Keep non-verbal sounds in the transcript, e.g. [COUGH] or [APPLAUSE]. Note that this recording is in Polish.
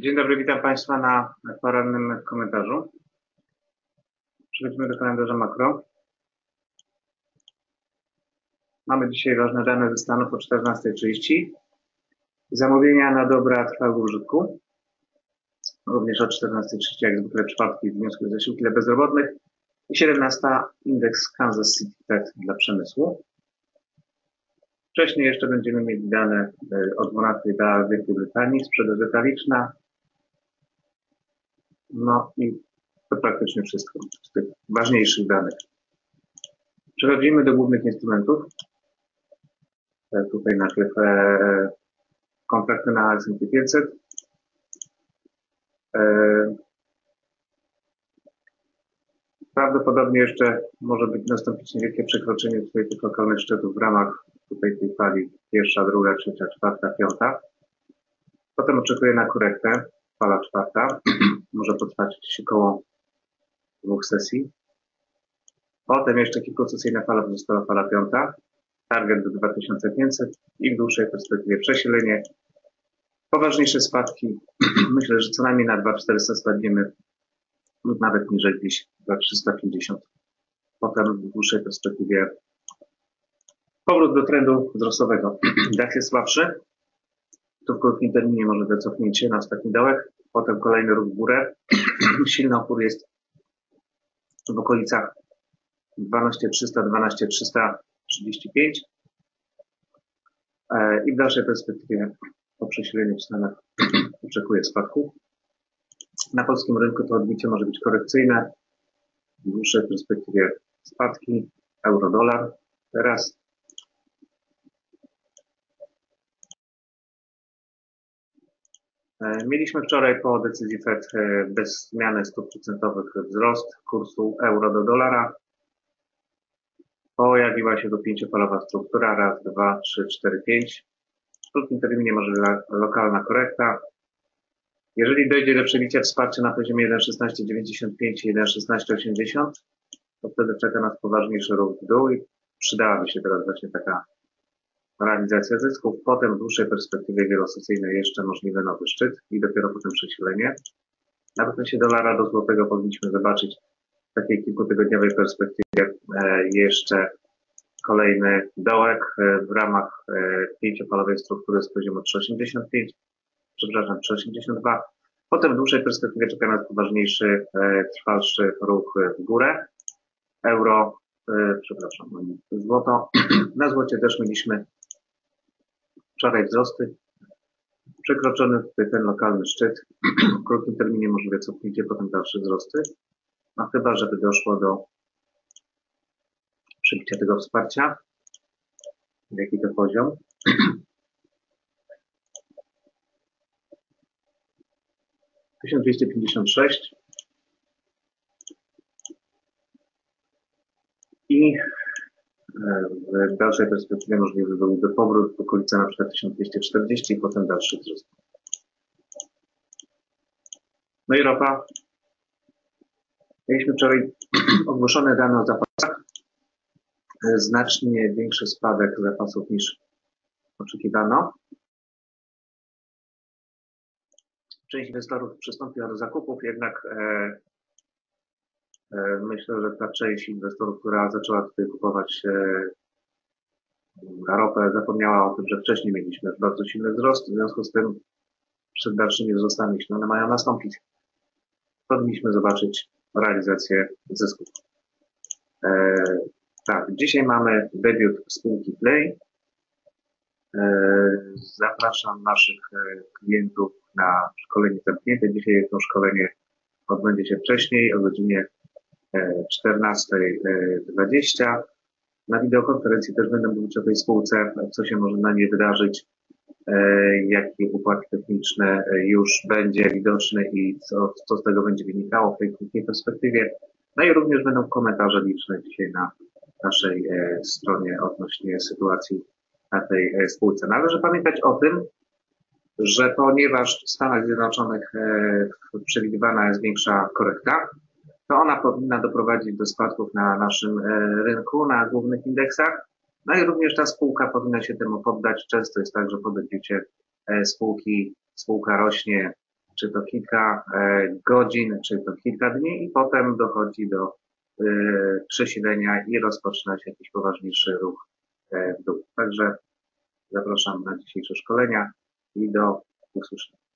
Dzień dobry, witam Państwa na porannym komentarzu. Przechodzimy do kalendarza makro. Mamy dzisiaj ważne dane ze Stanów o 14.30. Zamówienia na dobra trwałego użytku. Również o 14.30 jak zwykle przypadki wniosków zasiłki dla bezrobotnych. I 17 indeks Kansas City Fed dla przemysłu. Wcześniej jeszcze będziemy mieli dane e, o 12 dla Wielkiej Brytanii, sprzedaż detaliczna. No i to praktycznie wszystko z tych ważniejszych danych. Przechodzimy do głównych instrumentów. E, tutaj najpierw e, kontrakty na S&P 500. Prawdopodobnie jeszcze może być nastąpić niewielkie przekroczenie tutaj tych lokalnych szczytów w ramach tutaj tej fali pierwsza, druga, trzecia, czwarta, piąta. Potem oczekuję na korektę, fala czwarta, [CLEARS THROAT] może potrwać około dwóch sesji. Potem jeszcze kilkusesyjna fala, pozostała fala piąta, target do 2500 i w dłuższej perspektywie przesilenie. Poważniejsze spadki, [CLEARS THROAT] myślę, że co najmniej na 2400 spadniemy lub nawet niżej gdzieś 2350. Potem w dłuższej perspektywie powrót do trendu wzrostowego. [CLEARS THROAT] DAX jest słabszy, to w krótkim terminie może być cofnięcie na ostatni dołek, potem kolejny ruch w górę. [CLEARS THROAT] Silny opór jest w okolicach 12300, 12335 e, i w dalszej perspektywie po przesileniu w Stanach [CLEARS THROAT] oczekuję spadku. Na polskim rynku to odbicie może być korekcyjne. W dłuższej perspektywie spadki, euro-dolar. Teraz Mieliśmy wczoraj po decyzji Fed e, bez zmiany stóp procentowych wzrost kursu euro do dolara. Pojawiła się tu pięciofalowa struktura. Raz, dwa, trzy, cztery, pięć. W krótkim terminie może lokalna korekta. Jeżeli dojdzie do przebicia wsparcia na poziomie 1.1695 i 1.1680, to wtedy czeka nas poważniejszy ruch w dół i przydałaby się teraz właśnie taka realizacja zysków. Potem w dłuższej perspektywie wielosesyjnej jeszcze możliwy nowy szczyt i dopiero potem przesilenie. Na wykresie dolara do złotego powinniśmy zobaczyć w takiej kilkutygodniowej perspektywie e, jeszcze kolejny dołek e, w ramach e, pięciofalowej struktury z poziomu 3,85 przepraszam, 3,82. Potem w dłuższej perspektywie czeka nas poważniejszy, trwalszy ruch w górę. Euro, przepraszam, złoto. [CLEARS THROAT] Na złocie też mieliśmy wczoraj wzrosty. Przekroczony tutaj ten lokalny szczyt. [CLEARS THROAT] W krótkim terminie możliwe cofnięcie, potem dalsze wzrosty. A chyba, żeby doszło do przebicia tego wsparcia. Jaki to poziom? [CLEARS THROAT] 1256 i e, w dalszej perspektywie możliwy byłby powrót w okolice na przykład 1240 i potem dalszy wzrost. No i ropa. Mieliśmy wczoraj [CLEARS THROAT] ogłoszone dane o zapasach. Znacznie większy spadek zapasów niż oczekiwano. część inwestorów przystąpiła do zakupów, jednak e, myślę, że ta część inwestorów, która zaczęła tutaj kupować e, ropę, zapomniała o tym, że wcześniej mieliśmy bardzo silny wzrost, w związku z tym przed dalszymi wzrostami, one mają nastąpić, powinniśmy zobaczyć realizację zysków. E, tak, dzisiaj mamy debiut spółki Play. E, zapraszam naszych e, klientów na szkolenie zamknięte. Dzisiaj to szkolenie odbędzie się wcześniej o godzinie 14.20. E, na wideokonferencji też będę mówić o tej spółce, co się może na niej wydarzyć, jakie układy techniczne już będzie widoczny i co, co z tego będzie wynikało w tej krótkiej perspektywie. No i również będą komentarze liczne dzisiaj na naszej stronie odnośnie sytuacji na tej e, spółce. Należy pamiętać o tym, że ponieważ w Stanach Zjednoczonych e, przewidywana jest większa korekta, to ona powinna doprowadzić do spadków na naszym e, rynku, na głównych indeksach. No i również ta spółka powinna się temu poddać. Często jest tak, że po debiucie spółki, spółka rośnie czy to kilka e, godzin, czy to kilka dni i potem dochodzi do e, przesilenia i rozpoczyna się jakiś poważniejszy ruch e, w dół. Także zapraszam na dzisiejsze szkolenia i do usłyszenia.